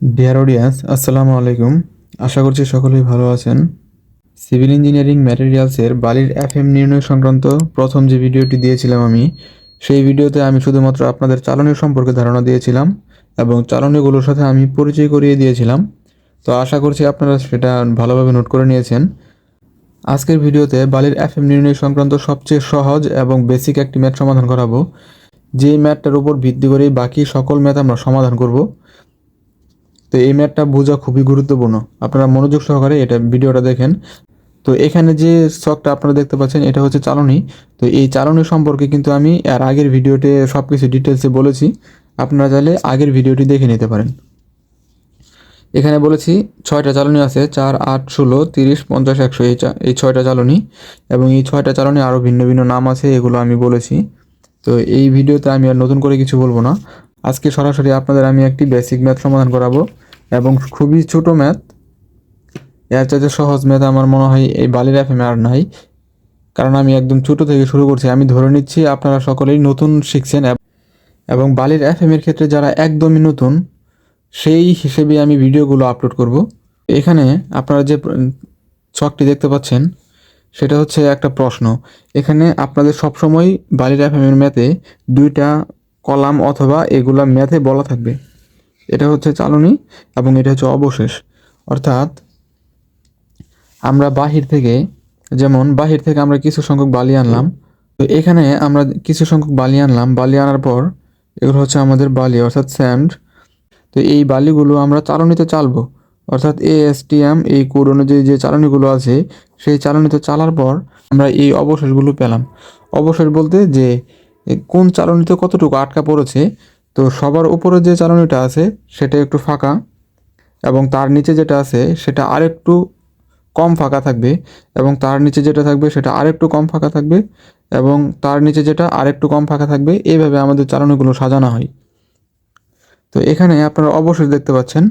Dear audience আসসালামু আলাইকুম আশা করছি সকলেই ভালো আছেন। সিভিল ইঞ্জিনিয়ারিং ম্যাটেরিয়ালসের বালির এফএম নির্ণয় সংক্রান্ত প্রথম যে ভিডিওটি দিয়েছিলাম আমি, সেই ভিডিওতে আমি শুধুমাত্র আপনাদের চালনী সম্পর্কে ধারণা দিয়েছিলাম এবং চালনীগুলোর সাথে আমি পরিচয় করিয়ে দিয়েছিলাম। তো আশা করছি আপনারা সেটা ভালোভাবে নোট করে নিয়েছেন। আজকের ভিডিওতে বালির এফএম নির্ণয় সংক্রান্ত সবচেয়ে সহজ এবং বেসিক একটি ম্যাথ সমাধান করাবো। যেই ম্যাথটার উপর ভিত্তি করেই বাকি সকল ম্যাথ আমরা সমাধান করব তো এই ম্যাথটা বোঝা খুবই গুরুত্বপূর্ণ। আপনারা মনোযোগ সহকারে এটা ভিডিওটা দেখেন। তো এখানে যে শখটা আপনারা দেখতে পাচ্ছেন, এটা হচ্ছে চালনী। তো এই চালনি সম্পর্কে কিন্তু আমি আর আগের ভিডিওতে সব কিছু ডিটেলসে বলেছি। আপনারা চাইলে আগের ভিডিওটি দেখে নিতে পারেন। এখানে বলেছি, ছয়টা চালনী আছে, চার, আট, ষোলো, তিরিশ, পঞ্চাশ, একশো, এই এই ছয়টা চালনী এবং এই ছয়টা চালনী আরও ভিন্ন ভিন্ন নাম আছে, এগুলো আমি বলেছি। তো এই ভিডিওতে আমি আর নতুন করে কিছু বলব না। আজকে সরাসরি আপনাদের আমি একটি বেসিক ম্যাথ সমাধান করাবো এবং খুবই ছোট ম্যাথ এর চাইতে সহজ ম্যাথ আমার মনে হয় এই বালির এফএমে আর নাই। কারণ আমি একদম ছোট থেকে শুরু করছি। আমি ধরে নিচ্ছি আপনারা সকলেই নতুন শিখছেন এব- বালির এফএম এর ক্ষেত্রে যারা একদমই নতুন, সেই হিসেবে আমি ভিডিওগুলো আপলোড করব। এখানে আপনারা যে ছকটি দেখতে পাচ্ছেন, সেটা হচ্ছে একটা প্রশ্ন। এখানে আপনাদের সবসময় বালির এফএম এর ম্যাথে দুইটা কলাম অথবা এগুলা ম্যাথে বলা থাকবে। এটা হচ্ছে চালনী এবং এটা হচ্ছে অবশেষ। অর্থাৎ আমরা বাহির থেকে, যেমন বাহির থেকে আমরা কিছু সংখ্যক বালি আনলাম, তো এখানে আমরা কিছু সংখ্যক বালি আনলাম। বালি আনার পর এগুলো হচ্ছে আমাদের বালি, অর্থাৎ স্যান্ড। তো এই বালিগুলো আমরা চালনিতে চালবো। অর্থাৎ এ এএসটিএম এই কোড অনুযায়ী যে চালনীগুলো আছে, সেই চালনিতে চালার পর আমরা এই অবশেষগুলো পেলাম। অবশেষ বলতে যে কোন চালনিতে কতটুকু আটকা পড়েছে? তো সবার উপরে যে চালনিটা আছে, সেটা একটু ফাঁকা এবং তার নিচে যেটা আছে, সেটা আরেকটু কম ফাঁকা থাকবে এবং তার নিচে যেটা থাকবে, সেটা আরেকটু কম ফাঁকা থাকবে এবং তার নিচে যেটা আরেকটু কম ফাঁকা থাকবে, এইভাবে আমাদের চালনীগুলো সাজানো হয়। তো এখানে আপনারা অবশ্যই দেখতে পাচ্ছেন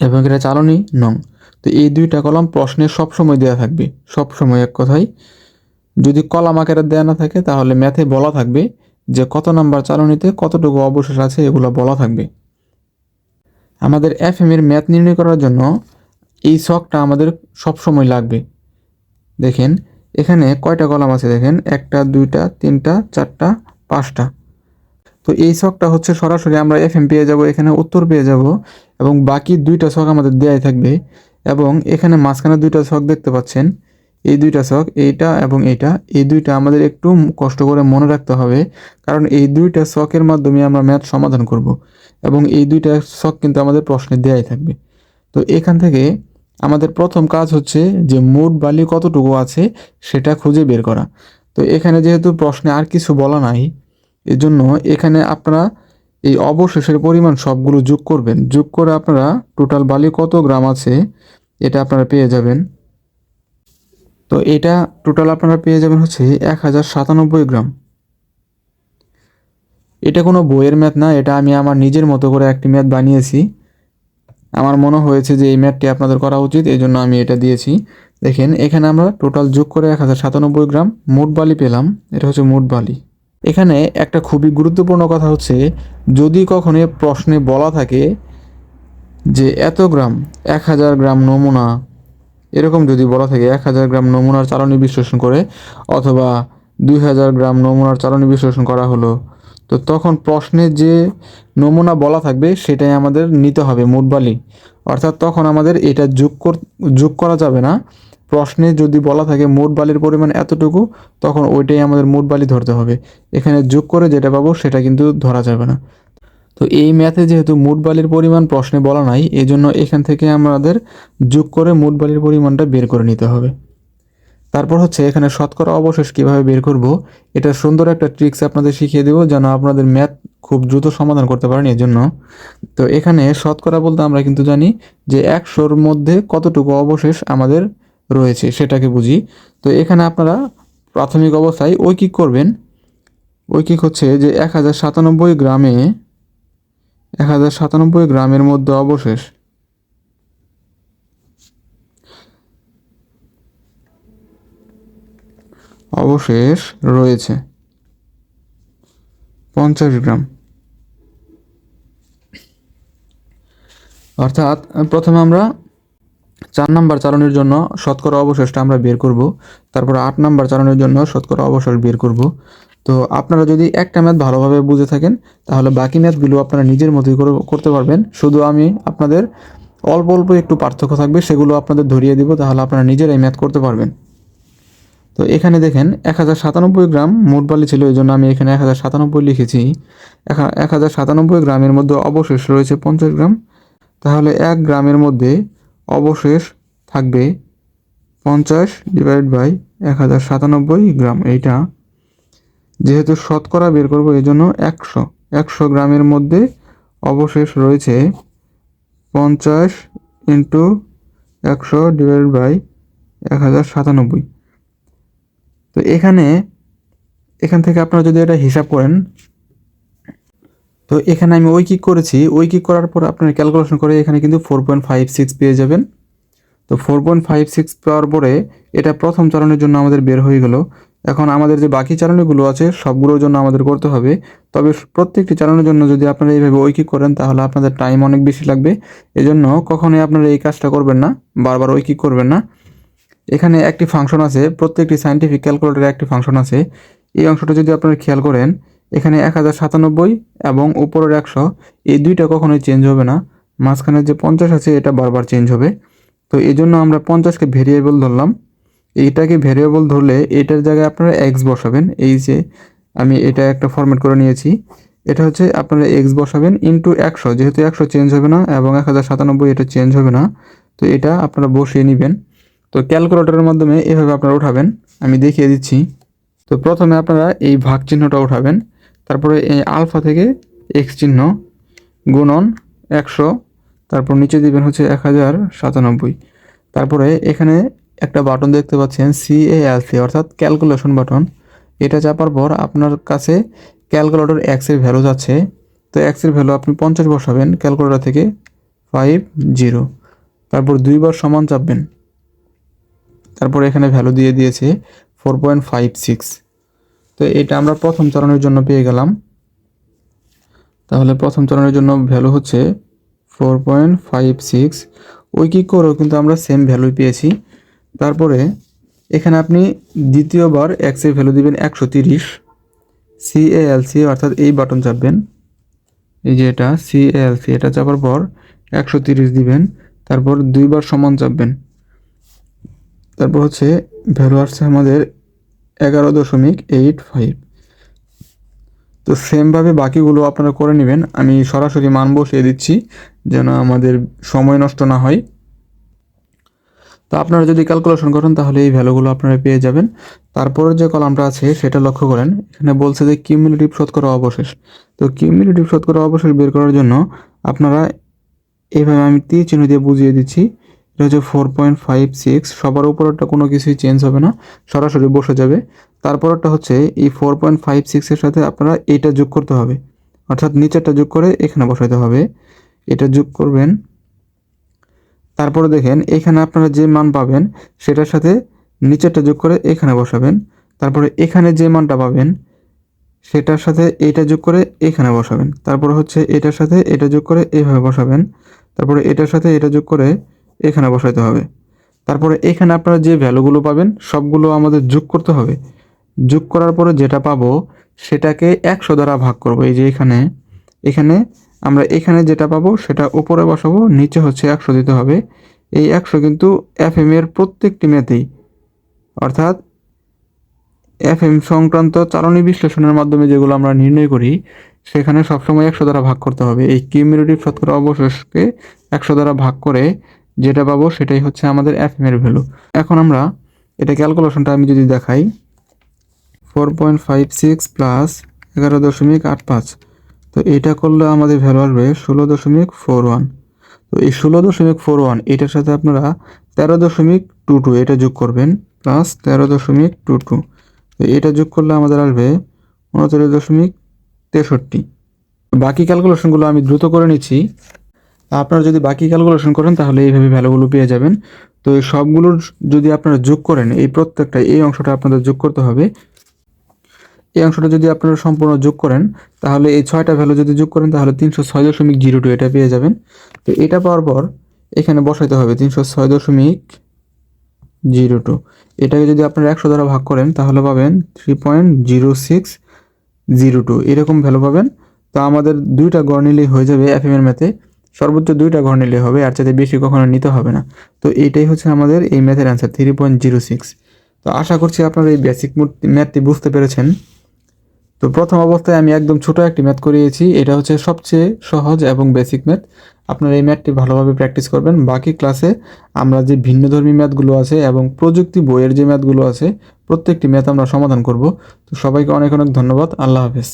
এবং এটা চালনী নং। তো এই দুইটা কলম প্রশ্নে সবসময় দেওয়া থাকবে, সবসময় এক কথায়। যদি কলাম আকারে দেওয়া না থাকে, তাহলে ম্যাথে বলা থাকবে যে কত নাম্বার চালনীতে কতটুকু অবশেষ আছে, এগুলো বলা থাকবে। আমাদের এফ এর ম্যাথ নির্ণয় করার জন্য এই শখটা আমাদের সবসময় লাগবে। দেখেন, এখানে কয়টা কলাম আছে দেখেন? একটা, দুইটা, তিনটা, চারটা, পাঁচটা। তো এই শখটা হচ্ছে সরাসরি আমরা এফ পেয়ে যাব, এখানে উত্তর পেয়ে যাব এবং বাকি দুইটা শখ আমাদের দেয়াই থাকবে এবং এখানে মাঝখানে দুইটা শখ দেখতে পাচ্ছেন। এই দুইটা ছক, এইটা এবং এইটা, এই দুইটা আমাদের একটু কষ্ট করে মনে রাখতে হবে, কারণ এই দুইটা ছকের মাধ্যমে আমরা ম্যাথ সমাধান করব এবং এই দুইটা ছক কিন্তু আমাদের প্রশ্নে দেয়াই থাকবে। তো এখান থেকে আমাদের প্রথম কাজ হচ্ছে যে মোট বালি কতটুকু আছে সেটা খুঁজে বের করা। তো এখানে যেহেতু প্রশ্নে আর কিছু বলা নাই, এজন্য এখানে আপনারা এই অবশেষের পরিমাণ সবগুলো যোগ করবেন। যোগ করে আপনারা টোটাল বালি কত গ্রাম আছে, এটা আপনারা পেয়ে যাবেন। তো এটা টোটাল আপনারা পেয়ে যাবেন হচ্ছে এক হাজার সাতানব্বই গ্রাম। এটা কোনো বইয়ের ম্যাথ না, এটা আমি আমার নিজের মতো করে একটি ম্যাথ বানিয়েছি। আমার মনে হয়েছে যে এই ম্যাথটি আপনাদের করা উচিত এই জন্য আমি এটা দিয়েছি। দেখেন, এখানে আমরা টোটাল যোগ করে এক হাজার সাতানব্বই গ্রাম মোট বালি পেলাম, এটা হচ্ছে মোট বালি। এখানে একটা খুবই গুরুত্বপূর্ণ কথা হচ্ছে, যদি কখনো প্রশ্নে বলা থাকে যে এত গ্রাম, এক হাজার গ্রাম নমুনা এরকম যদি বলা থাকে, এক হাজার গ্রাম নমুনার চালনী বিশ্লেষণ করে অথবা দুই হাজার গ্রাম নমুনার চালনী বিশ্লেষণ করা হলো, তো তখন প্রশ্নে যে নমুনা বলা থাকবে সেটাই আমাদের নিতে হবে মোটবালি। অর্থাৎ তখন আমাদের এটা যোগ যোগ করা যাবে না। প্রশ্নে যদি বলা থাকে মোট বালির পরিমাণ এতটুকু, তখন ওইটাই আমাদের মোট বালি ধরতে হবে। এখানে যোগ করে যেটা পাবো সেটা কিন্তু ধরা যাবে না। তো এই ম্যাথে যেহেতু মোট বালির পরিমাণ প্রশ্নে বলা নাই এই জন্য এখান থেকে আমাদের যোগ করে মোট বালির পরিমাণটা বের করে নিতে হবে। তারপর হচ্ছে এখানে শতকরা অবশেষ কীভাবে বের করব, এটা সুন্দর একটা ট্রিক্স আপনাদের শিখিয়ে দেবো যেন আপনাদের ম্যাথ খুব দ্রুত সমাধান করতে পারেন এর জন্য তো এখানে শতকরা বলতে আমরা কিন্তু জানি যে একশোর মধ্যে কতটুকু অবশেষ আমাদের রয়েছে সেটাকে বুঝি। তো এখানে আপনারা প্রাথমিক অবস্থায় ঐকিক করবেন। ঐকিক হচ্ছে যে এক হাজার সাতানব্বই গ্রামে এক হাজার সাতানব্বই গ্রামের মধ্যে অবশেষ। অবশেষ রয়েছে পঞ্চাশ গ্রাম। অর্থাৎ প্রথমে আমরা চার নাম্বার চালনের জন্য শতকরা অবশেষটা আমরা বের করব, তারপর আট নাম্বার চালনের জন্য শতকরা অবশেষ বের করব। তো আপনারা যদি একটা ম্যাথ ভালোভাবে বুঝে থাকেন, তাহলে বাকি ম্যাথগুলো আপনারা নিজের মতোই করে, করতে পারবেন। শুধু আমি আপনাদের অল্প অল্প একটু পার্থক্য থাকবে, সেগুলো আপনাদের ধরিয়ে দিব, তাহলে আপনারা নিজেরাই ম্যাথ করতে পারবেন। তো এখানে দেখেন, এক হাজার সাতানব্বই গ্রাম মোট বালি ছিল, এই জন্য আমি এখানে এক হাজার সাতানব্বই লিখেছি। এক হাজার সাতানব্বই গ্রামের মধ্যে অবশেষ রয়েছে পঞ্চাশ গ্রাম। তাহলে এক গ্রামের মধ্যে অবশেষ থাকবে পঞ্চাশ ডিভাইড বাই এক হাজার সাতানব্বই গ্রাম, এইটা। যেহেতু শতকরা বের করব এই জন্য একশো। একশো গ্রামের মধ্যে অবশেষ রয়েছে পঞ্চাশ ইন্টু একশো ডিভাইড বাই এক হাজার সাতানব্বই। তো এখানে, এখান থেকে আপনারা যদি এটা হিসাব করেন, তো এখানে আমি ওই কিক করেছি। ওই কিক করার পর আপনারা ক্যালকুলেশন করে এখানে কিন্তু ফোর পয়েন্ট ফাইভ সিক্স পেয়ে যাবেন। তো ফোর পয়েন্ট ফাইভ সিক্স পাওয়ার পরে এটা প্রথম চালানোর জন্য আমাদের বের হয়ে গেল। এখন আমাদের যে বাকি চালানোগুলো আছে, সবগুলোর জন্য আমাদের করতে হবে। তবে প্রত্যেকটি চালানোর জন্য যদি আপনারা এইভাবে ঐকিক করেন, তাহলে আপনাদের টাইম অনেক বেশি লাগবে। এজন্য কখনোই আপনারা এই কাজটা করবেন না, বারবার ঐকিক করবেন না। এখানে একটি ফাংশন আছে, প্রত্যেকটি সাইন্টিফিক ক্যালকুলেটরে একটি ফাংশন আছে। এই অংশটা যদি আপনারা খেয়াল করেন, এখানে এক হাজার সাতানব্বই এবং উপরের একশো, এই দুইটা কখনোই চেঞ্জ হবে না। মাঝখানে যে পঞ্চাশ আছে, এটা বারবার চেঞ্জ হবে। তো এই জন্য আমরা পঞ্চাশকে ভেরিয়েবল ধরলাম। এইটাকে ভেরিয়েবল ধরলে এটার জায়গায় আপনারা এক্স বসাবেন। এই যে আমি এটা একটা ফরম্যাট করে নিয়েছি। এটা হচ্ছে আপনারা এক্স বসাবেন ইন্টু একশো। যেহেতু একশো চেঞ্জ হবে না এবং এক হাজার সাতানব্বই এটা চেঞ্জ হবে না, তো এটা আপনারা বসিয়ে নেবেন। তো ক্যালকুলেটরের মাধ্যমে এভাবে আপনারা উঠাবেন। আমি দেখিয়ে দিচ্ছি। তো প্রথমে আপনারা এই ভাগ চিহ্নটা উঠাবেন। তারপরে এই আলফা থেকে এক্স চিহ্ন গুণন একশো। তারপর নিচে দিবেন হচ্ছে এক হাজার সাতানব্বই। তারপরে এখানে একটা বাটন দেখতে পাচ্ছেন সি এ এল সি অর্থাৎ ক্যালকুলেশন বাটন এটা চাপার পর আপনার কাছে ক্যালকুলেটর এক্সের ভ্যালু যাচ্ছে। তো এক্সের ভ্যালু আপনি পঞ্চাশ বসাবেন ক্যালকুলেটর থেকে ফাইভ জিরো তারপর দুইবার সমান চাপবেন। তারপর এখানে ভ্যালু দিয়ে দিয়েছে ফোর পয়েন্ট ফাইভ সিক্স তো এটা আমরা প্রথম চরণের জন্য পেয়ে গেলাম। তাহলে প্রথম চরণের জন্য ভ্যালু হচ্ছে ফোর পয়েন্ট ফাইভ সিক্স ওই কী করেও কিন্তু আমরা সেম ভ্যালুই পেয়েছি। তারপরে এখানে আপনি দ্বিতীয়বার এক্সের ভ্যালু দিবেন একশো তিরিশ সিএএলসি অর্থাৎ এই বাটন চাপবেন। এই যে এটা সিএএলসি এটা চাপার পর একশো তিরিশ দিবেন, তারপর দুইবার সমান চাপবেন। তারপর হচ্ছে ভ্যালু আসছে আমাদের এগারো দশমিক এইট ফাইভ তো সেমভাবে বাকিগুলো আপনারা করে নেবেন, আমি সরাসরি মান বসিয়ে দিচ্ছি, যেন আমাদের সময় নষ্ট না হয়। তো আপনারা যদি ক্যালকুলেশন করেন, তাহলে এই ভ্যালুগুলো আপনারা পেয়ে যাবেন। তারপরের যে কলামটা আছে, সেটা লক্ষ্য করেন। এখানে বলছে যে কিউমুলেটিভ শতকরা অবশেষ। তো কিউমুলেটিভ শতকরা অবশেষ বের করার জন্য আপনারা এইভাবে আমি তীর চিহ্ন দিয়ে বুঝিয়ে দিচ্ছি। এটা হচ্ছে ফোর পয়েন্ট ফাইভ সিক্স সবার উপরেরটা কোনো কিছুই চেঞ্জ হবে না। সরাসরি বসে যাবে। তারপরেরটা হচ্ছে, এই ফোর পয়েন্ট ফাইভ সিক্সের সাথে আপনারা এইটা যোগ করতে হবে। অর্থাৎ নিচেরটা যোগ করে এখানে বসাতে হবে। এটা যোগ করবেন তারপরে দেখেন, এখানে আপনারা যে মান পাবেন, সেটার সাথে নিচেরটা যোগ করে এখানে বসাবেন। তারপরে এখানে যে মানটা পাবেন, সেটার সাথে এটা যোগ করে এখানে বসাবেন। তারপরে হচ্ছে এটার সাথে এটা যোগ করে এইভাবে বসাবেন। তারপরে এটার সাথে এটা যোগ করে এখানে বসাতে হবে। তারপরে এখানে আপনারা যে ভ্যালুগুলো পাবেন, সবগুলো আমাদের যোগ করতে হবে। যোগ করার পরে যেটা পাবো, সেটাকে একশো দ্বারা ভাগ করব। এই যে এখানে এখানে আমরা এখানে যেটা পাবো, সেটা উপরে বসাবো, নিচে হচ্ছে একশো দিতে হবে। এই একশো কিন্তু এফ এম এর প্রত্যেকটি ম্যাথেই অর্থাৎ এফ এম সংক্রান্ত চালনী বিশ্লেষণের মাধ্যমে যেগুলো আমরা নির্ণয় করি, সেখানে সবসময় একশো দ্বারা ভাগ করতে হবে। এই কিউমিউলেটিভ শতকরা অবশেষকে একশো দ্বারা ভাগ করে যেটা পাবো, সেটাই হচ্ছে আমাদের এফ এম এর ভ্যালু এখন আমরা এটা ক্যালকুলেশনটা আমি যদি দেখাই four point five six plus এগারো দশমিক আট পাঁচ। তো এটা করলে আমাদের ভ্যালু আসবে ষোলো দশমিক ফোর ওয়ান তো এই ষোলো দশমিক ফোর ওয়ান এটার সাথে আপনারা তেরো দশমিক টু টু এটা যোগ করবেন প্লাস তেরো দশমিক টু টু তো এটা যোগ করলে আমাদের আসবে উনচল্লিশ দশমিক তেষট্টি। বাকি ক্যালকুলেশনগুলো আমি দ্রুত করে নিচ্ছি। আপনারা যদি বাকি ক্যালকুলেশন করেন, তাহলে এইভাবে ভ্যালুগুলো পেয়ে যাবেন। তো সবগুলোর যদি আপনারা যোগ করেন, এই প্রত্যেকটা, এই অংশটা আপনাদের যোগ করতে হবে। এই অংশটা যদি আপনারা সম্পূর্ণ যোগ করেন, তাহলে এই ছয়টা ভ্যালু যদি যোগ করেন, তাহলে তিনশো ছয় দশমিক জিরো টু এটা পেয়ে যাবেন। তো এটা পাওয়ার পর এখানে বসাইতে হবে তিনশো ছয় দশমিক জিরো টু এটাকে যদি আপনারা একশো দ্বারা ভাগ করেন, তাহলে পাবেন three point zero six zero two এরকম ভ্যালু পাবেন। তো আমাদের দুইটা গড় নিলেই হয়ে যাবে এফ এর ম্যাথে সর্বোচ্চ দুইটা ঘর নিলে হবে আর চাইতে বেশি কখনো নিতে হবে না। তো এইটাই হচ্ছে আমাদের এই ম্যাথের answer three point zero six তো আশা করছি আপনারা এই বেসিক ম্যাথটি বুঝতে পেরেছেন। তো প্রথম অবস্থায় আমি একদম ছোট একটি ম্যাথ করিয়েছি। এটা হচ্ছে সবচেয়ে সহজ এবং বেসিক ম্যাথ। আপনারা এই ম্যাথটি ভালোভাবে প্র্যাকটিস করবেন। বাকি ক্লাসে আমরা যে ভিন্নধর্মী ম্যাথগুলো আছে এবং প্রযুক্তি বইয়ের যে ম্যাথগুলো আছে, প্রত্যেকটি ম্যাথ আমরা সমাধান করব। তো সবাইকে অনেক অনেক ধন্যবাদ। আল্লাহ হাফেজ।